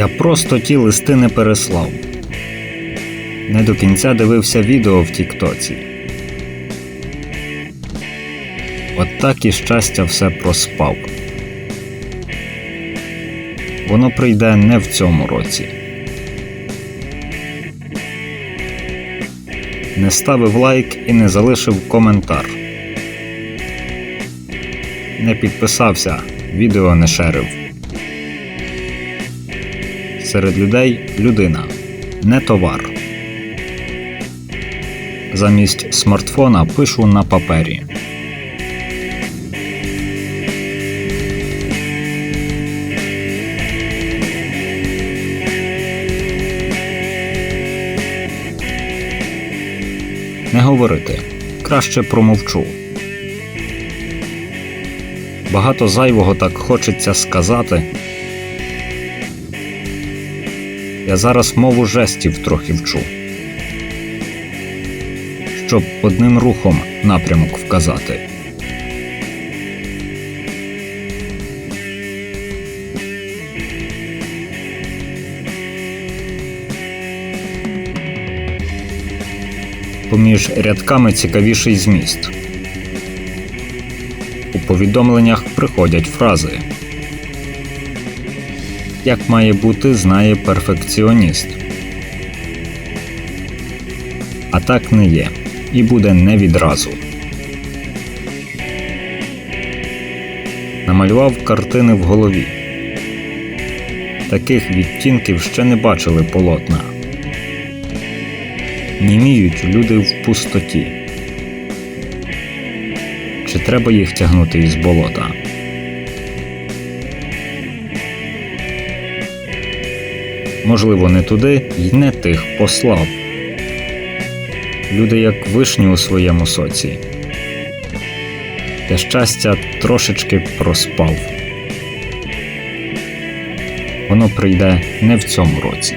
Я просто ті листи не переслав. Не до кінця дивився відео в Тіктоці. От так і щастя все проспав. Воно прийде не в цьому році. Не ставив лайк і не залишив коментар. Не підписався, відео не шерив. Серед людей людина, не товар. Замість смартфона пишу на папері. Не говорити. Краще промовчу. Багато зайвого так хочеться сказати. Я зараз мову жестів трохи вчу. Щоб одним рухом напрямок вказати. Поміж рядками цікавіший зміст. У повідомленнях приходять фрази. Як має бути, знає перфекціоніст. А так не є, і буде не відразу. Намалював картини в голові. Таких відтінків ще не бачили полотна. Німіють люди в пустоті. Чи треба їх тягнути із болота? Можливо, не туди й не тих послав. Люди як вишні у своєму соці. Те щастя трошечки проспав. Воно прийде не в цьому році.